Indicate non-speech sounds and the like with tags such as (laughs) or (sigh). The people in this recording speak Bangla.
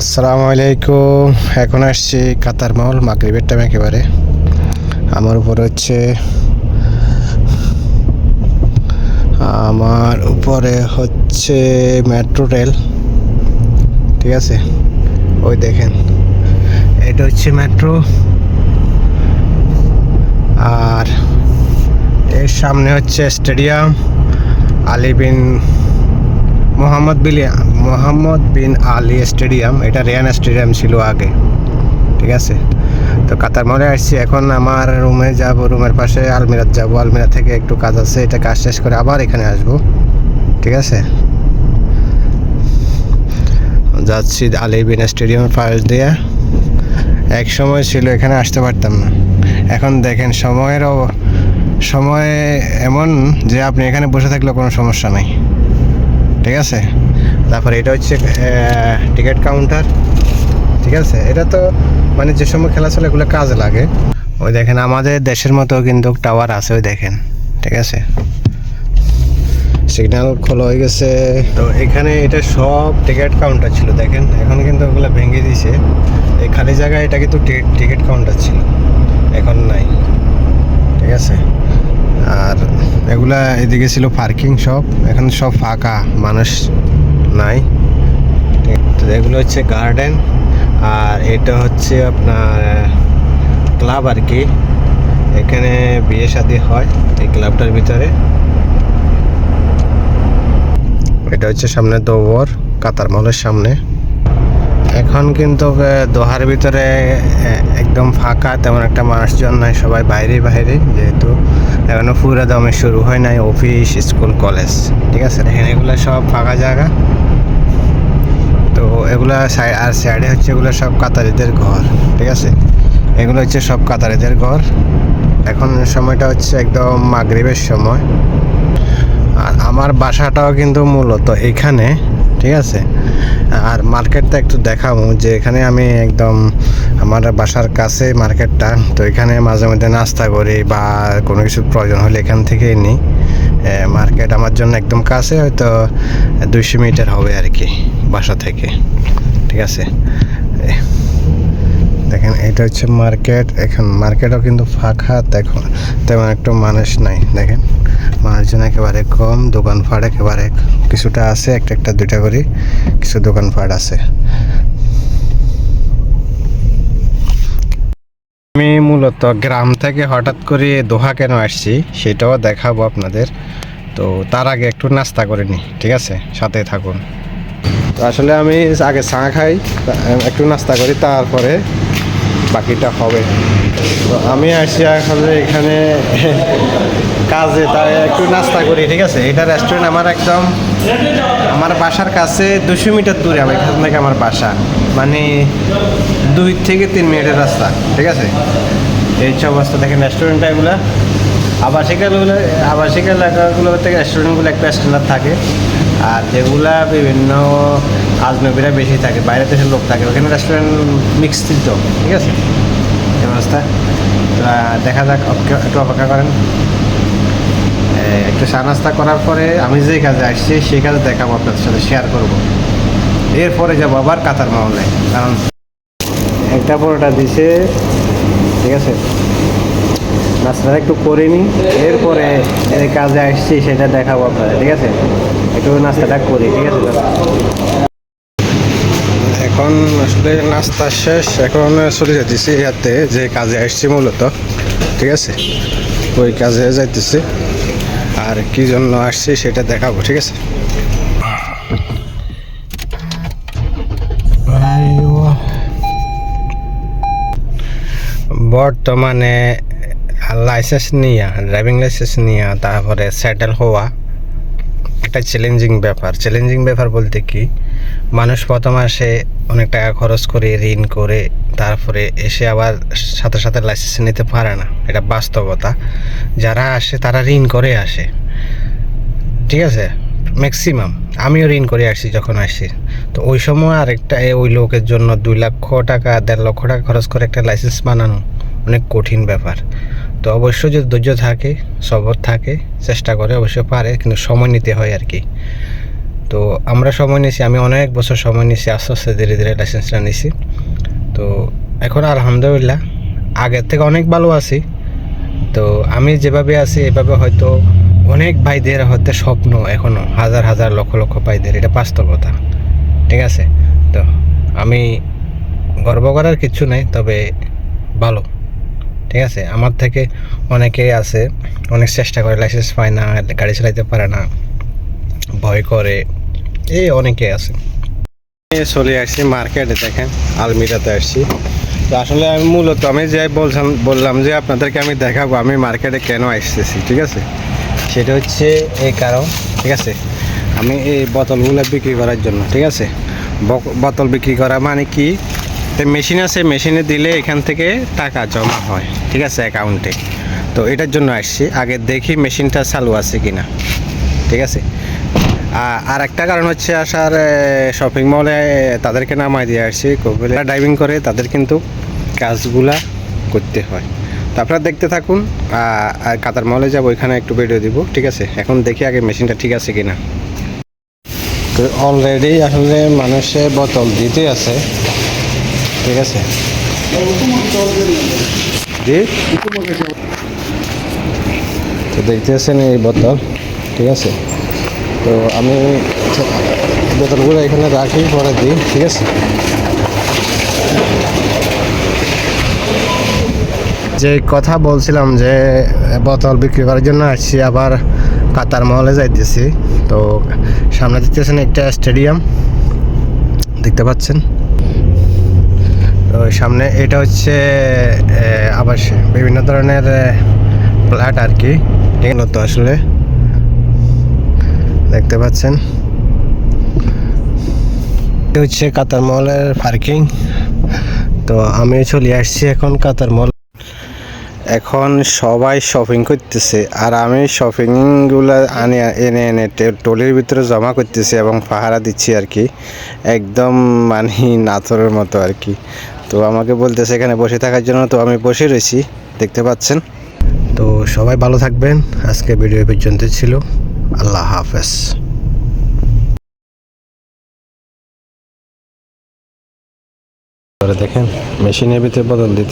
আসসালামু আলাইকুম। এখন আসছি কাতার মহল, মাগরিবের টাইম একেবারে। আমার উপর হচ্ছে, আমার উপরে হচ্ছে মেট্রো রেল ঠিক আছে? ওই দেখেন, এটা হচ্ছে মেট্রো আর এর সামনে হচ্ছে stadium Ali bin Mohammad bin Mohammad bin Ali stadium, এটা রেয়ান স্টেডিয়াম ছিল আগে, ঠিক আছে? তো কাতার মলে আসছি, এখন আমার রুমে যাব, রুমের পাশে আলমিরাত যাব আলমিরা থেকে একটু কাজ আছে, এটা কাজ শেষ করে আবার এখানে আসব, ঠিক আছে? যাচ্ছি আলী বিন স্টেডিয়ামের পাশ দিয়ে, এক সময় ছিল, এখানে আসতে পারতাম না। এখন দেখেন সময়েরও সময় এমন যে আপনি এখানে বসে থাকলে কোনো সমস্যা নাই। ঠিক আছে? তারপরে এটা হচ্ছে টিকিট কাউন্টার। ঠিক আছে? এটা তো মানে যে সময় খেলা চলে এগুলো কাজে লাগে। ওই দেখেন, আমাদের দেশের মতো কিন্তু টাওয়ার আছে, ওই দেখেন। ঠিক আছে? সিগন্যাল খোলা হয়ে গেছে। তো এখানে এটা সব টিকিট কাউন্টার ছিল, দেখেন। এখন কিন্তু ওগুলো ভেঙে দিয়েছে। এই খালি জায়গায় এটা কিন্তু টিকিট কাউন্টার ছিল। এখন নাই। ঠিক আছে? আর এগুলা এদিকে ছিল পার্কিং সব এখন সব ফাঁকা, মানুষ নাই। তো এগুলো হচ্ছে গার্ডেন আর এটা হচ্ছে আপনার ক্লাব আর কি। এখানে বিয়ে শাদী হয় এই ক্লাবটার ভিতরে। এটা হচ্ছে সামনে দোবর, কাতার মহলের সামনে। এখন কিন্তু দোহার ভিতরে একদম ফাঁকা, তেমন একটা মানুষজন নাই, সবাই বাইরে বাইরে যেহেতু এখনও পুরো দমে শুরু হয় নাই, অফিস, স্কুল, কলেজ, ঠিক আছে? এখানে এগুলো সব ফাঁকা জায়গা। তো এগুলো আর সাইডে হচ্ছে এগুলো সব কাতারিদের ঘর, ঠিক আছে? এগুলো হচ্ছে সব কাতারিদের ঘর। এখন সময়টা হচ্ছে একদম মাগরিবের সময়। আর আমার বাসাটাও কিন্তু মূলত এখানে ঠিক আছে? আর মার্কেটটা একটু দেখাবো যে এখানে আমি একদম আমার বাসার কাছে মার্কেটটা, তো এখানে মাঝে মধ্যে নাস্তা করি বা কোনো কিছু প্রয়োজন হলে এখান থেকেই নিই। মার্কেট আমার জন্য একদম কাছে, হয়তো দুইশো মিটার হবে আর কি বাসা থেকে। ঠিক আছে? দেখেন, এটা হচ্ছে মার্কেট। এখন মার্কেটও কিন্তু ফাঁকা, দেখুন, তেমন একটু মানুষ নাই, দেখেন। মানুষজন একেবারে কম, দোকানপাট একেবারে কিছুটা আছে, একটা একটা, দুইটা করে কিছু দোকানপাট আছে। আমি মূলত গ্রাম থেকে হঠাৎ করে দোহা কেন আসছি, সেটাও দেখাবো আপনাদের। তো তার আগে একটু নাস্তা করে নিই, ঠিক আছে? সাথে থাকুন। আসলে আমি আগে চা খাই, একটু নাস্তা করি, তারপরে বাকিটা হবে। তো আমি আসছি আসলে এখানে (laughs) কাজে, তাই একটু নাস্তা করি, ঠিক আছে? এটা রেস্টুরেন্ট আমার একদম, আমার বাসার কাছে দুশো মিটার দূরে আমার এখান থেকে আমার বাসা। মানে দুই থেকে তিন মিনিটের রাস্তা, ঠিক আছে? এই হচ্ছে অবস্থা দেখেন রেস্টুরেন্টটা এগুলা। আবাসিক এলাকাগুলো আবাসিক এলাকাগুলো থেকে রেস্টুরেন্টগুলো একটু স্ট্যান্ডার্ড থাকে। আর যেগুলা বিভিন্ন আজনবীরা বেশি থাকে বাইরে দেশের লোক থাকে, ওখানে রেস্টুরেন্ট মিক্সড তো, ঠিক আছে? এই অবস্থা। দেখা যাক একটু অপেক্ষা করেন। একটু চা নাস্তা করার পরে আমি যে কাজে আসছি, সেই কাজে দেখাবো, আপনাদের সাথে শেয়ার করব। এরপরে যাব আবার কাতার মহলে কারণ একটা পরোটা দিছে, ঠিক আছে? নাস্তাটা একটু করে এরপরে কাজে আসছি সেটা দেখাবো আপনাদের, ঠিক আছে? একটু নাস্তাটা করি, ঠিক আছে? এখন আসলে নাস্তা শেষ, এখন চলে যেতেছি ইয়াতে, যে কাজে আসছি মূলত, ঠিক আছে? ওই কাজে যাইতেছি, আর কি জন্য আসছি সেটা দেখাবো, ঠিক আছে? বর্তমানে লাইসেন্স নিয়ে ড্রাইভিং লাইসেন্স নিয়ে, তারপরে সেটেল হওয়া, একটা চ্যালেঞ্জিং ব্যাপার। চ্যালেঞ্জিং ব্যাপার বলতে কি, মানুষ প্রথম আসে অনেক টাকা খরচ করে, ঋণ করে, তারপরে এসে আবার সাথে সাথে লাইসেন্স নিতে পারে না। এটা বাস্তবতা। যারা আসে, তারা ঋণ করে আসে। ঠিক আছে? ম্যাক্সিমাম আমিও ঋণ করে আসছি যখন আসছি তো ওই সময় আরেকটা ওই লোকের জন্য দুই লক্ষ টাকা, দেড় লক্ষ টাকা খরচ করে একটা লাইসেন্স বানানো অনেক কঠিন ব্যাপার। তো অবশ্যই যদি ধৈর্য থাকে, সবর থাকে, চেষ্টা করে অবশ্যই পারে, কিন্তু সময় নিতে হয় আর কি। তো আমরা সময় নিয়েছি, আমি অনেক বছর সময় নিয়েছি, আস্তে আস্তে ধীরে ধীরে লাইসেন্সটা নিয়েছি। তো এখন আলহামদুলিল্লাহ, আগের থেকে অনেক ভালো আছি। তো আমি যেভাবে আছি, এভাবে হয়তো অনেক ভাইদের হয়তো স্বপ্ন এখনও হাজার হাজার লক্ষ লক্ষ ভাইদের, এটা বাস্তবতা। ঠিক আছে? তো আমি গর্ব করার কিছু নেই, তবে ভালো। ঠিক আছে? আমার থেকে অনেকেই আছে, অনেক চেষ্টা করে লাইসেন্স পায় না, গাড়ি চালাইতে পারে না, ভয় করে, এই অনেকে আছে। চলে আসছি মার্কেটে, দেখেন, আলমিরাতে আসছি। তো আসলে আমি মূলত, আমি যাই বলছিলাম বললাম যে আপনাদেরকে আমি দেখাবো, আমি মার্কেটে কেন আসতেছি, ঠিক আছে? সেটা হচ্ছে এই কারণ, ঠিক আছে? আমি এই বোতলগুলো বিক্রি করার জন্য, ঠিক আছে? বোতল বিক্রি করা মানে কি? মেশিন আছে মেশিনে দিলে এখান থেকে টাকা জমা হয়, ঠিক আছে অ্যাকাউন্টে তো এটার জন্য আসছি। আগে দেখি মেশিনটা চালু আছে কি না ঠিক আছে? আর একটা কারণ হচ্ছে আসার শপিং মলে তাদেরকে নামাই দিয়ে আসছি। যারা ড্রাইভিং করে তাদের কিন্তু কাজগুলা করতে হয়। তো আপনারা দেখতে থাকুন আর কাতার মলে যাব, ওইখানে একটু ভিডিও দিব, ঠিক আছে? এখন দেখি আগে মেশিনটা ঠিক আছে কিনা। তো অলরেডি আসলে মানুষে বোতল দিতে আছে। ঠিক আছে। তো দেখতেছেন এই বোতল, ঠিক আছে? তো আমি বোতলগুলো এখানে রাখি, পরে দিই, ঠিক আছে? যে কথা বলছিলাম যে বোতল বিক্রি করার জন্য আসছি, আবার কাতার মহলে যাইতেছি। তো সামনে দেখতেছেন একটা স্টেডিয়াম, দেখতে পাচ্ছেন? সামনে, এটা হচ্ছে আবার বিভিন্ন ধরনের ফ্ল্যাট আর কি। এগুলো তো আসলে দেখতে পাচ্ছেন। এটা হচ্ছে কাতার মলের পার্কিং। তো আমি চলে আসছি এখন কাতার মল। এখন সবাই শপিং করতেছে, আর আমি শপিংগুলো আনে, এনে এনে টলির ভিতরে জমা করতেছি এবং পাহারা দিচ্ছি আর কি। একদম মানে নাথরের মতো আর কি। তো আমাকে বলতেছে এখানে বসে থাকার জন্য, তো আমি বসে রয়েছি, দেখতে পাচ্ছেন। তো সবাই ভালো থাকবেন, আজকে ভিডিও পর্যন্ত ছিল। আল্লাহ হাফেজ। দেখেন, মেশিনের ভিতরে বদল দিতে